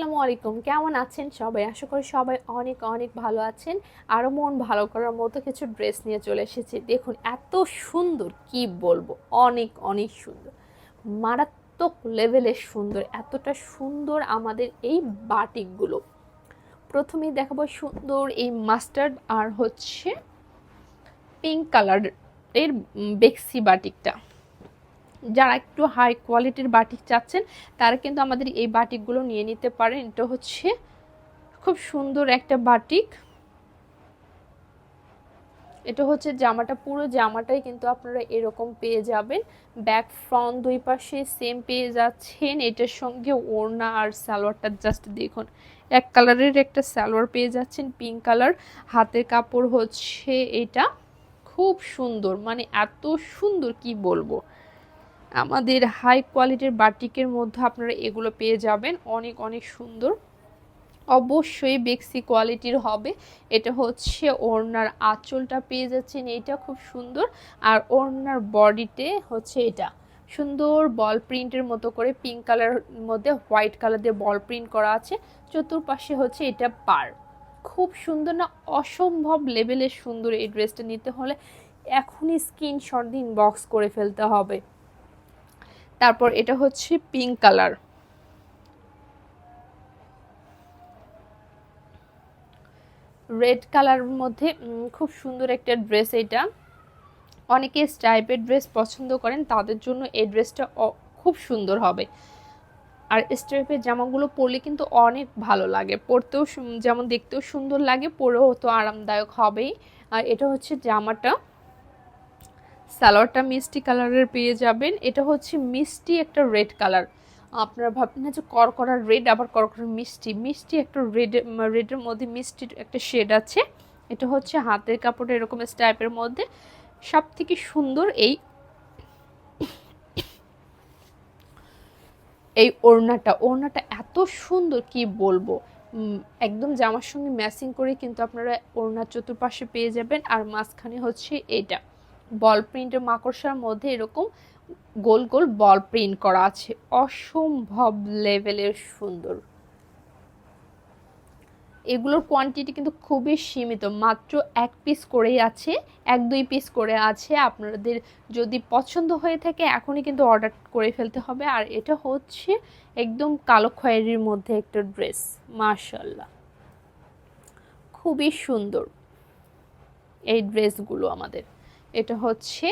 আসসালামু আলাইকুম। কেমন আছেন সবাই? আশা করি সবাই অনেক অনেক ভালো আছেন। আরও মন ভালো করার মতো কিছু ড্রেস নিয়ে চলে এসেছি। দেখুন, এত সুন্দর, কি বলব? অনেক অনেক সুন্দর। মারাত্মক লেভেলের সুন্দর, এতটা সুন্দর আমাদের এই বাটিকগুলো। প্রথমেই দেখাবো সুন্দর এই মাস্টার্ড আর হচ্ছে পিঙ্ক কালারের বেক্সি বাটিকটা। যারা একটু হাই কোয়ালিটির বাটিক চাচ্ছেন, তারা কিন্তু আমাদের এই বাটিকগুলো নিয়ে নিতে পারেন। এটা হচ্ছে খুব সুন্দর একটা বাটিক এটা হচ্ছে জামাটা, পুরো জামাটাই কিন্তু আপনারা এরকম পেয়ে যাবেন। ব্যাক ফ্রন্ট দুই পাশে সেম পেয়ে যাচ্ছেন। এটার সঙ্গে ওড়না আর সালোয়ারটা জাস্ট দেখুন, এক কালারের একটা সালোয়ার পেয়ে যাচ্ছেন পিঙ্ক কালার হাতের কাপড় হচ্ছে এটা। খুব সুন্দর মানে এত সুন্দর, কি বলব? আমাদের হাই কোয়ালিটির বাটিকের মধ্যে আপনারা এগুলো পেয়ে যাবেন। অনেক অনেক সুন্দর। অবশ্যই বেক্সি কোয়ালিটির হবে। এটা হচ্ছে ওড়নার আঁচলটা পেয়ে যাচ্ছেন এটা খুব সুন্দর। আর ওড়নার বডিতে হচ্ছে এটা। সুন্দর বল প্রিন্টের মতো করে পিঙ্ক কালার মধ্যে হোয়াইট কালার দিয়ে বল প্রিন্ট করা আছে। চতুর্পাশে হচ্ছে এটা পার খুব সুন্দর না, অসম্ভব লেভেলের সুন্দর এই ড্রেসটা নিতে হলে এখনই স্ক্রিনশট দিন বক্স করে ফেলতে হবে। তারপর এটা হচ্ছে পিঙ্ক কালার রেড কালার মধ্যে খুব সুন্দর একটা ড্রেস এটা। অনেকে স্টাইপের ড্রেস পছন্দ করেন, তাদের জন্য এই ড্রেসটা খুব সুন্দর হবে। আর স্টাইপের জামাগুলো পরলে কিন্তু অনেক ভালো লাগে। পরতেও যেমন দেখতেও সুন্দর লাগে, পরেও তো আরামদায়ক হবেই। আর এটা হচ্ছে জামাটা। সালোয়ারটা মিষ্টি কালারের পেয়ে যাবেন। এটা হচ্ছে মিষ্টি একটা রেড কালার। আপনারা ভাববেন যে করকরা রেড, আবার করকরা মিষ্টি। মিষ্টি একটা রেড রেডের মধ্যে মিষ্টির একটা শেড আছে। এটা হচ্ছে হাতের কাপড় এরকম স্টাইপের মধ্যে। সব থেকে সুন্দর এই এই ওড়নাটা। ওড়নাটা এত সুন্দর, কি বলব? একদম জামার সঙ্গে ম্যাচিং করে কিন্তু আপনারা ওড়নার চতুর্পাশে পেয়ে যাবেন। আর মাঝখানে হচ্ছে এটা। বল প্রিন্টের মাকড়সার মধ্যে এরকম গোল গোল বল প্রিন্ট করা আছে। অসম্ভব লেভেলের সুন্দর। এগুলোর কোয়ান্টিটি কিন্তু খুবই সীমিত। মাত্র এক পিস করেই আছে, এক দুই পিস করে আছে। আপনাদের যদি পছন্দ হয়ে থাকে, এখনই কিন্তু অর্ডার করে ফেলতে হবে। আর এটা হচ্ছে একদম কালো খয়েরির মধ্যে একটা ড্রেস মার্শাল্লাহ খুবই সুন্দর এই ড্রেসগুলো আমাদের। এটা হচ্ছে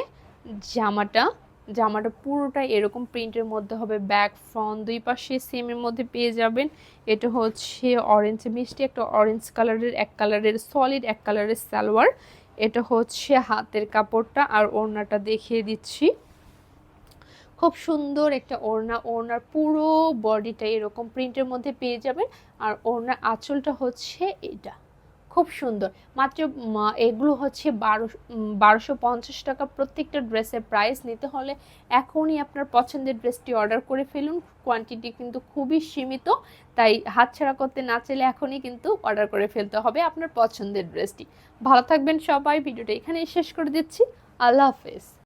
জামাটা। জামাটা পুরোটাই এরকম প্রিন্টের মধ্যে হবে ব্যাক ফ্রন্ট দুই পাশে সেমের মধ্যে পেয়ে যাবেন। এটা হচ্ছে অরেঞ্জ মিষ্টি একটা অরেঞ্জ কালারের এক কালারের সলিড এক কালারের সালোয়ার। এটা হচ্ছে হাতের কাপড়টা আর ওড়নাটা দেখিয়ে দিচ্ছি। খুব সুন্দর একটা ওড়না, ওড়নার পুরো বডিটা এরকম প্রিন্টের মধ্যে পেয়ে যাবেন। আর ওড়নার আঁচলটা হচ্ছে এটা খুব সুন্দর। মাত্র এগুলো হচ্ছে বারোশো বারোশো পঞ্চাশ টাকা প্রত্যেকটা ড্রেসের প্রাইস নিতে হলে এখনই আপনার পছন্দের ড্রেসটি অর্ডার করে ফেলুন। কোয়ান্টিটি কিন্তু খুবই সীমিত, তাই হাতছাড়া করতে না চাইলে এখনই কিন্তু অর্ডার করে ফেলতে হবে আপনার পছন্দের ড্রেসটি। ভালো থাকবেন সবাই, ভিডিওটা এখানেই শেষ করে দিচ্ছি। আল্লাহ হাফেজ।